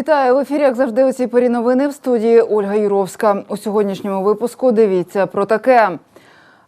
Вітаю в ефірі, як завжди, у цій порі новини в студії Ольга Юровська. У сьогоднішньому випуску дивіться про таке.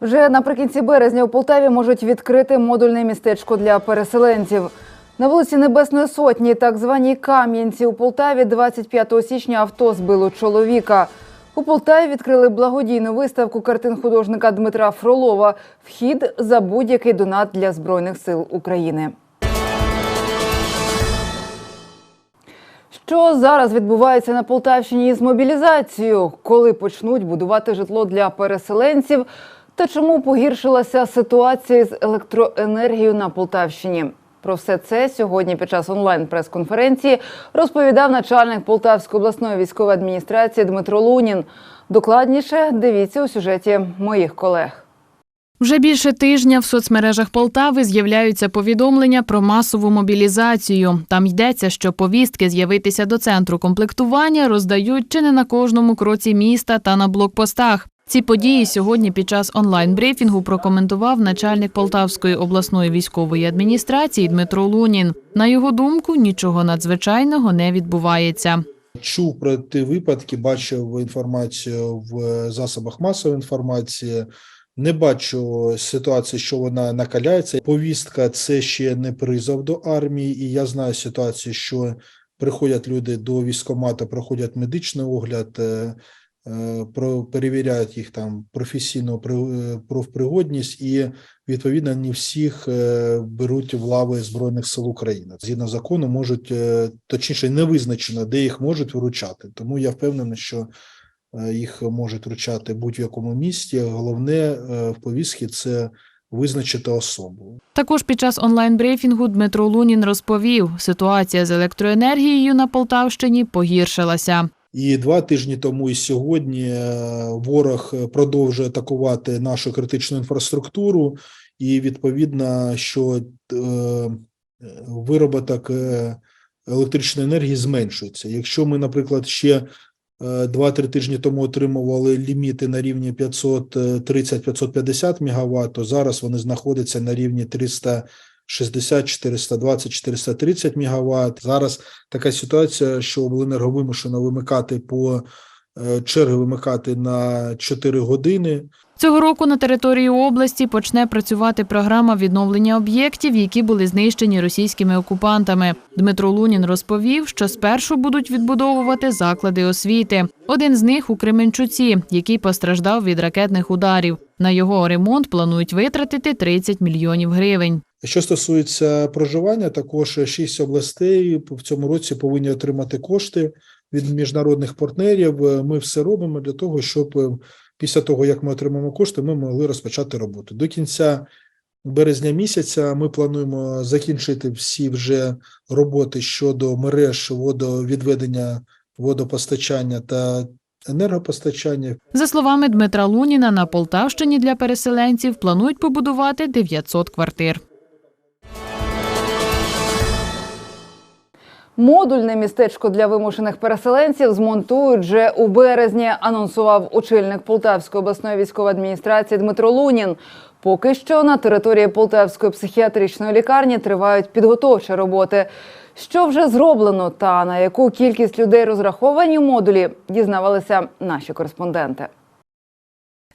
Вже наприкінці березня у Полтаві можуть відкрити модульне містечко для переселенців. На вулиці Небесної Сотні, так званій Кам'янці, у Полтаві 25 січня авто збило чоловіка. У Полтаві відкрили благодійну виставку картин художника Дмитра Фролова. Вхід за будь-який донат для Збройних сил України. Що зараз відбувається на Полтавщині з мобілізацією? Коли почнуть будувати житло для переселенців? Та чому погіршилася ситуація з електроенергією на Полтавщині? Про все це сьогодні під час онлайн-прес-конференції розповідав начальник Полтавської обласної військової адміністрації Дмитро Лунін. Докладніше дивіться у сюжеті моїх колег. Вже більше тижня в соцмережах Полтави з'являються повідомлення про масову мобілізацію. Там йдеться, що повістки з'явитися до центру комплектування роздають чи не на кожному кроці міста та на блокпостах. Ці події сьогодні під час онлайн-брифінгу прокоментував начальник Полтавської обласної військової адміністрації Дмитро Лунін. На його думку, нічого надзвичайного не відбувається. Чув про ті випадки, бачив інформацію в засобах масової інформації. Не бачу ситуації, що вона накаляється. Повістка це ще не призов до армії, і я знаю ситуацію, що приходять люди до військкомату, проходять медичний огляд, е, е, про перевіряють їх там професійну е, профпригодність, і відповідно не всіх беруть в лави збройних сил України. Згідно закону, можуть точніше не визначено, де їх можуть вручати. Тому я впевнений, що їх можуть вручати будь-в якому місті. Головне е, в повістці це визначити особу. Також під час онлайн-брифінгу Дмитро Лунін розповів, ситуація з електроенергією на Полтавщині погіршилася. І два тижні тому і сьогодні е, ворог продовжує атакувати нашу критичну інфраструктуру, і відповідно, що е, вироботок е, електричної енергії зменшується. Якщо ми, наприклад, ще е, 2-3 тижні тому отримували ліміти на рівні 530-550 МВт, то зараз вони знаходяться на рівні 360, 420, 430 МВт. Зараз така ситуація, що обленерго вимушено вимикати по е, черги вимикати на 4 години. Цього року на території області почне працювати програма відновлення об'єктів, які були знищені російськими окупантами. Дмитро Лунін розповів, що спершу будуть відбудовувати заклади освіти. Один з них у Кременчуці, який постраждав від ракетних ударів. На його ремонт планують витратити 30 мільйонів гривень. Що стосується проживання, також шість областей в цьому році повинні отримати кошти від міжнародних партнерів. Ми все робимо для того, щоб після того, як ми отримаємо кошти, ми могли розпочати роботу. До кінця березня місяця ми плануємо закінчити всі вже роботи щодо мереж водовідведення, водопостачання та енергопостачання. За словами Дмитра Луніна, на Полтавщині для переселенців планують побудувати 900 квартир. Модульне містечко для вимушених переселенців змонтують вже у березні. Анонсував очільник Полтавської обласної військової адміністрації Дмитро Лунін. Поки що на території Полтавської психіатричної лікарні тривають підготовчі роботи. Що вже зроблено та на яку кількість людей розраховані модулі, дізнавалися наші кореспонденти.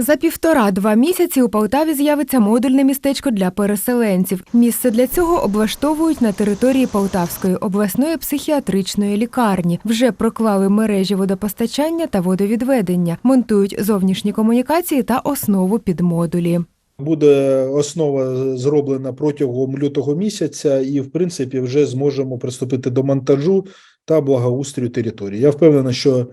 За півтора-два місяці у Полтаві з'явиться модульне містечко для переселенців. Місце для цього облаштовують на території Полтавської обласної психіатричної лікарні. Вже проклали мережі водопостачання та водовідведення, монтують зовнішні комунікації та основу під модулі. Буде основа зроблена протягом лютого місяця, і в принципі вже зможемо приступити до монтажу та благоустрою території. Я впевнений, що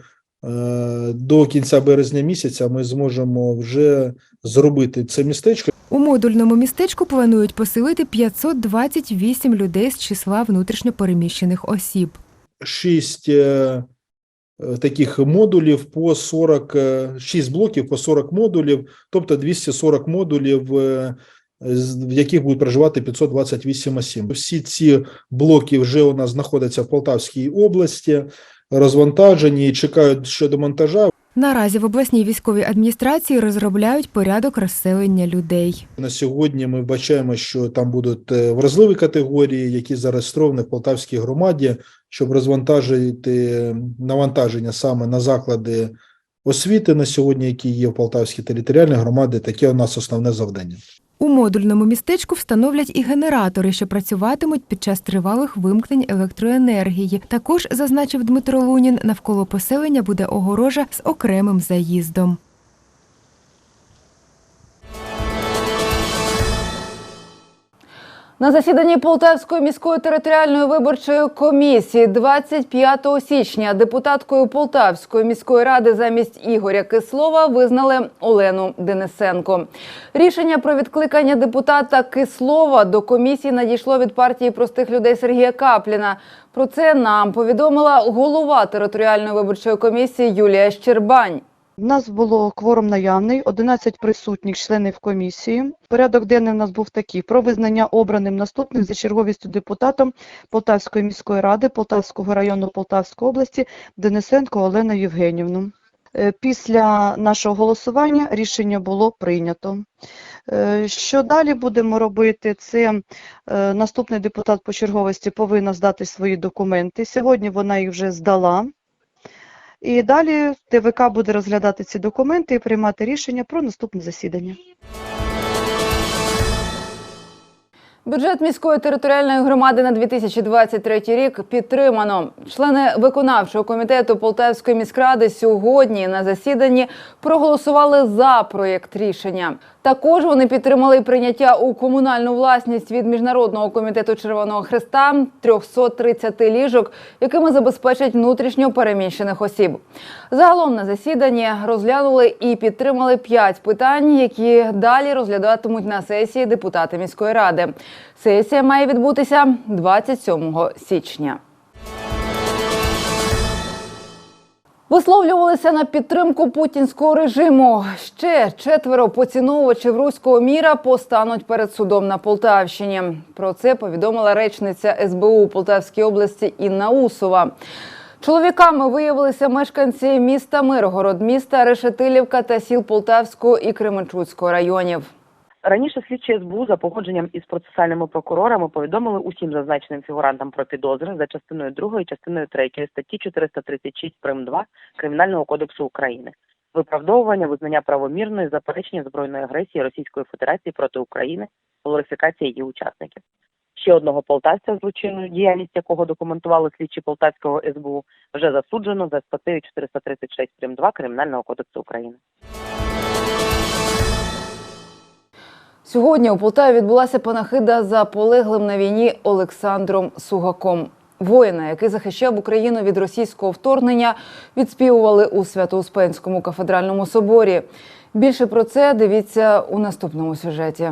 до кінця березня місяця ми зможемо вже зробити це містечко. У модульному містечку планують поселити 528 людей з числа внутрішньопереміщених осіб. шість е, е, таких модулів по 40, е, 6 блоків по 40 модулів, тобто 240 модулів, е, в яких будуть проживати 528 осіб. Всі ці блоки вже у нас знаходяться в Полтавській області, розвантажені і чекають щодо монтажа. Наразі в обласній військовій адміністрації розробляють порядок розселення людей. На сьогодні ми вбачаємо, що там будуть е, вразливі категорії, які зареєстровані в Полтавській громаді, щоб розвантажити навантаження саме на заклади освіти на сьогодні, які є в Полтавській територіальній громаді. Таке у нас основне завдання. У модульному містечку встановлять і генератори, що працюватимуть під час тривалих вимкнень електроенергії. Також, зазначив Дмитро Лунін, навколо поселення буде огорожа з окремим заїздом. На засіданні Полтавської міської територіальної виборчої комісії 25 січня депутаткою Полтавської міської ради замість Ігоря Кислова визнали Олену Денисенко. Рішення про відкликання депутата Кислова до комісії надійшло від партії простих людей Сергія Капліна. Про це нам повідомила голова територіальної виборчої комісії Юлія Щербань. У нас було кворум наявний, 11 присутніх членів комісії. Порядок денний у нас був такий: про визнання обраним наступним за черговістю депутатом Полтавської міської ради Полтавського району Полтавської області Денисенко Олену Євгенівну. Е, Після нашого голосування рішення було прийнято. Е, Що далі будемо робити? Це е, наступний депутат по черговості повинна здати свої документи. Сьогодні вона їх вже здала. І далі ТВК буде розглядати ці документи і приймати рішення про наступне засідання. Бюджет міської територіальної громади на 2023 рік підтримано. Члени виконавчого комітету Полтавської міськради сьогодні на засіданні проголосували за проєкт рішення. Також вони підтримали прийняття у комунальну власність від міжнародного комітету Червоного Христа 330 ліжок, якими забезпечать внутрішньо переміщених осіб. Загалом на засіданні розглянули і підтримали п'ять питань, які далі розглядатимуть на сесії депутати міської ради. Сесія має відбутися 27 січня. Висловлювалися на підтримку путінського режиму. Ще четверо поціновувачів руського міра постануть перед судом на Полтавщині. Про це повідомила речниця СБУ Полтавській області Інна Усова. Чоловіками виявилися мешканці міста Миргород, міста Решетилівка та сіл Полтавського і Кременчуцького районів. Раніше слідчі СБУ за погодженням із процесуальними прокурорами повідомили усім зазначеним фігурантам про підозри за частиною 2 і частиною 3 статті 436 прим. 2 Кримінального кодексу України. Виправдовування, визнання правомірної, заперечення збройної агресії Російської Федерації проти України, глорифікація її учасників. Ще одного полтавця, злочинну діяльність якого документували слідчі Полтавського СБУ, вже засуджено за статтею 436 прим. 2 Кримінального кодексу України. Сьогодні у Полтаві відбулася панахида за полеглим на війні Олександром Сугаком. Воїна, який захищав Україну від російського вторгнення, відспівували у Свято-Успенському кафедральному соборі. Більше про це дивіться у наступному сюжеті.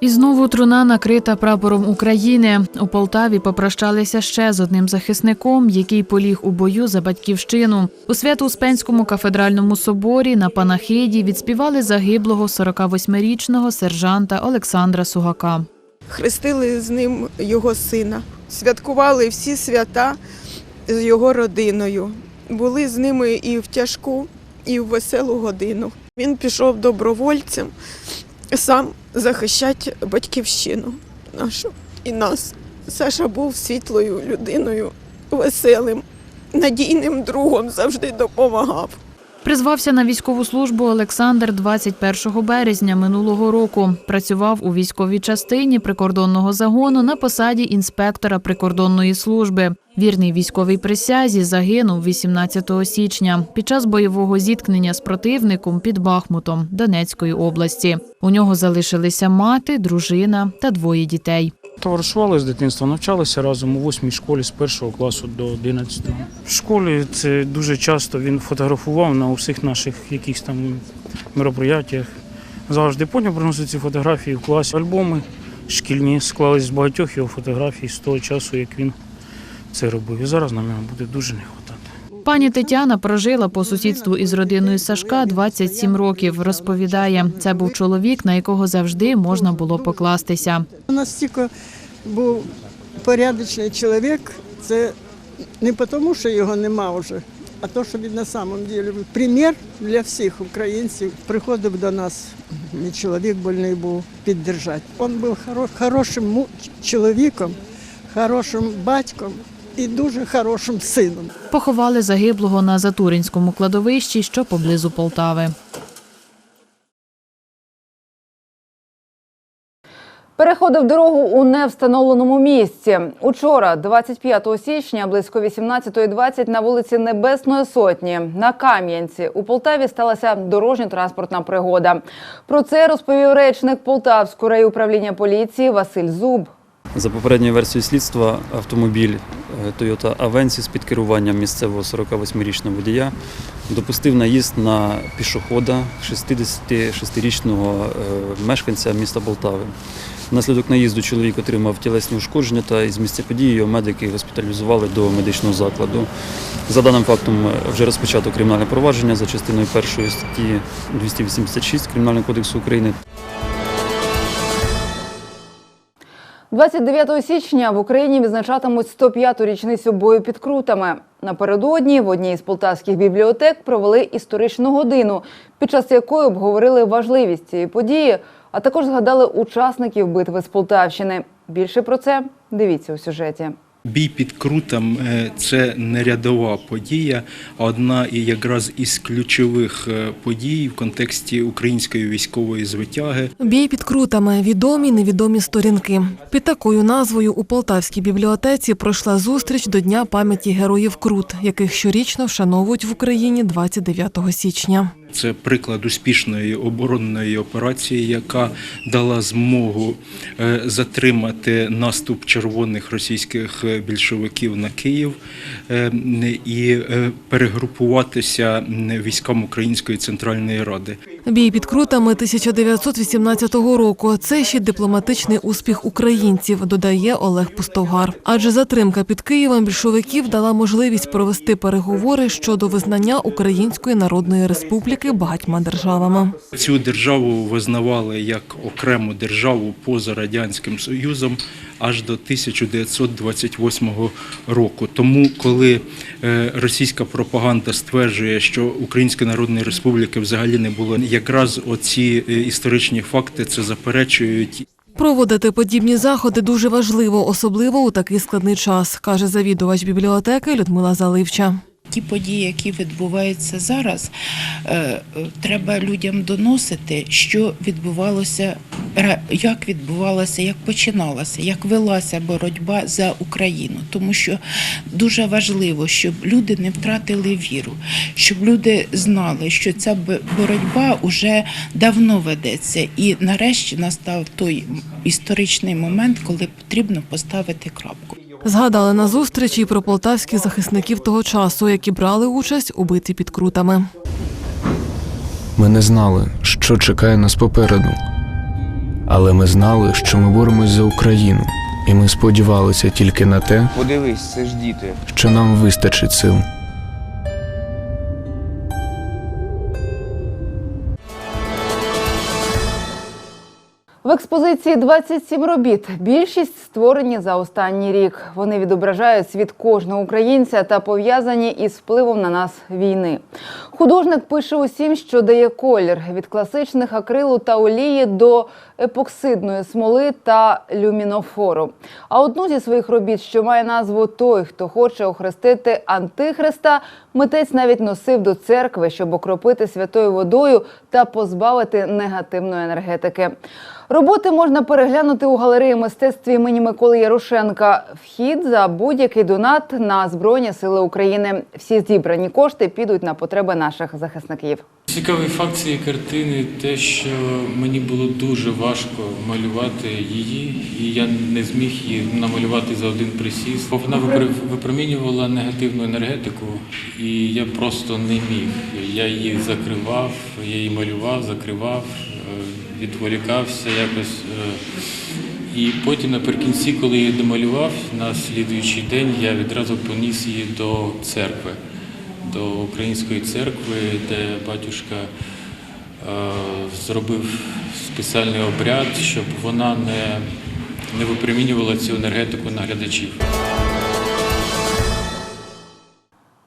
І знову труна накрита прапором України. У Полтаві попрощалися ще з одним захисником, який поліг у бою за батьківщину. У Свято-Успенському кафедральному соборі на панахиді відспівали загиблого 48-річного сержанта Олександра Сугака. хрестили з ним його сина, святкували всі свята з його родиною. Були з ними і в тяжку, і в веселу годину. Він пішов добровольцем сам захищати батьківщину нашу і нас. Саша був світлою людиною, веселим, надійним другом завжди допомагав. Призвався на військову службу Олександр 21 березня минулого року. Працював у військовій частині прикордонного загону на посаді інспектора прикордонної служби. Вірний військовій присязі загинув 18 січня під час бойового зіткнення з противником під Бахмутом Донецької області. У нього залишилися мати, дружина та двоє дітей. Товаришували з дитинства, навчалися разом у восьмій школі з першого класу до 11. В школі це дуже часто він фотографував на усіх наших якихось там мероприятиях. Завжди потім приносить ці фотографії в класі. Альбоми шкільні склались з багатьох його фотографій з того часу, як він це робив. І зараз нам його буде дуже не вистачати. Пані Тетяна прожила по сусідству із родиною Сашка 27 років. Розповідає, це був чоловік, на якого завжди можна було покластися. Настільки був порядочний чоловік, це не тому, що його нема вже, а то, що він на самом деле примір для всіх українців. Приходив до нас, не чоловік больний був, піддержати. Він був хоро- хорошим чоловіком, хорошим батьком і дуже хорошим сином. Поховали загиблого на Затуринському кладовищі, що поблизу Полтави. Переходив дорогу у невстановленому місці. Учора, 25 січня, близько 18.20 на вулиці Небесної Сотні на Кам'янці у Полтаві сталася дорожньо-транспортна пригода. Про це розповів речник Полтавського райуправління поліції Василь Зуб. За попередньою версією слідства, автомобіль е, Toyota Avensis під керуванням місцевого 48-річного водія допустив наїзд на пішохода 66-річного е, мешканця міста Полтави. Внаслідок наїзду чоловік отримав тілесні ушкодження та із місця події його медики госпіталізували до медичного закладу. За даним фактом е, вже розпочато кримінальне провадження за частиною першої статті 286 Кримінального кодексу України 29 січня в Україні відзначатимуть 105-ту річницю бою під крутами. Напередодні в одній з полтавських бібліотек провели історичну годину, під час якої обговорили важливість цієї події, а також згадали учасників битви з Полтавщини. Більше про це дивіться у сюжеті. Бій під крутом е, це не рядова подія, а одна і якраз із ключових е, подій в контексті української військової звитяги. Бій під крутами відомі невідомі сторінки. Під такою назвою у Полтавській бібліотеці пройшла зустріч до Дня пам'яті героїв Крут, яких щорічно вшановують в Україні 29 січня. Це приклад успішної оборонної операції, яка дала змогу е, затримати наступ червоних російських е, більшовиків на Київ е, і перегрупуватися військам Української центральної ради. Бій під крутами 1918 року. Це ще дипломатичний успіх українців, додає Олег Пустовгар. Адже затримка під Києвом більшовиків дала можливість провести переговори щодо визнання Української Народної Республіки багатьма державами. Цю державу визнавали як окрему державу поза радянським союзом аж до 1928 року. Тому, коли е, російська пропаганда стверджує, що Української Народної Республіки взагалі не було, якраз оці е, історичні факти це заперечують. Проводити подібні заходи дуже важливо, особливо у такий складний час, каже завідувач бібліотеки Людмила Заливча. Ті події, які відбуваються зараз, е, е, треба людям доносити, що відбувалося, як відбувалося, як починалося, як велася боротьба за Україну. Тому що дуже важливо, щоб люди не втратили віру, щоб люди знали, що ця боротьба вже давно ведеться, і нарешті настав той історичний момент, коли потрібно поставити крапку. Згадали на зустрічі про полтавських захисників того часу, які брали участь у битві під крутами. Ми не знали, що чекає нас попереду. Але ми знали, що ми боремось за Україну, і ми сподівалися тільки на те, Подивись, це ж діти. що нам вистачить сил. В експозиції 27 робіт. Більшість створені за останній рік. Вони відображають світ кожного українця та пов'язані із впливом на нас війни. Художник пише усім, що дає колір від класичних акрилу та олії до епоксидної смоли та люмінофору. А одну зі своїх робіт, що має назву Той, хто хоче охрестити антихриста, митець навіть носив до церкви, щоб окропити святою водою та позбавити негативної енергетики. Роботи можна переглянути у галереї мистецтв імені Миколи Ярошенка. Вхід за будь-який донат на Збройні Сили України. Всі зібрані кошти підуть на потреби наших захисників. Цікавий факт цієї картини те, що мені було дуже важко малювати її, і я не зміг її намалювати за один присіст. Вона випромінювала негативну енергетику, і я просто не міг. Я її закривав, я її малював, закривав, е, відволікався якось. е, І потім наприкінці, коли її домалював, на слідуючий день я відразу поніс її до церкви до української церкви, де батюшка е, зробив спеціальний обряд, щоб вона не, не випромінювала цю енергетику на глядачів.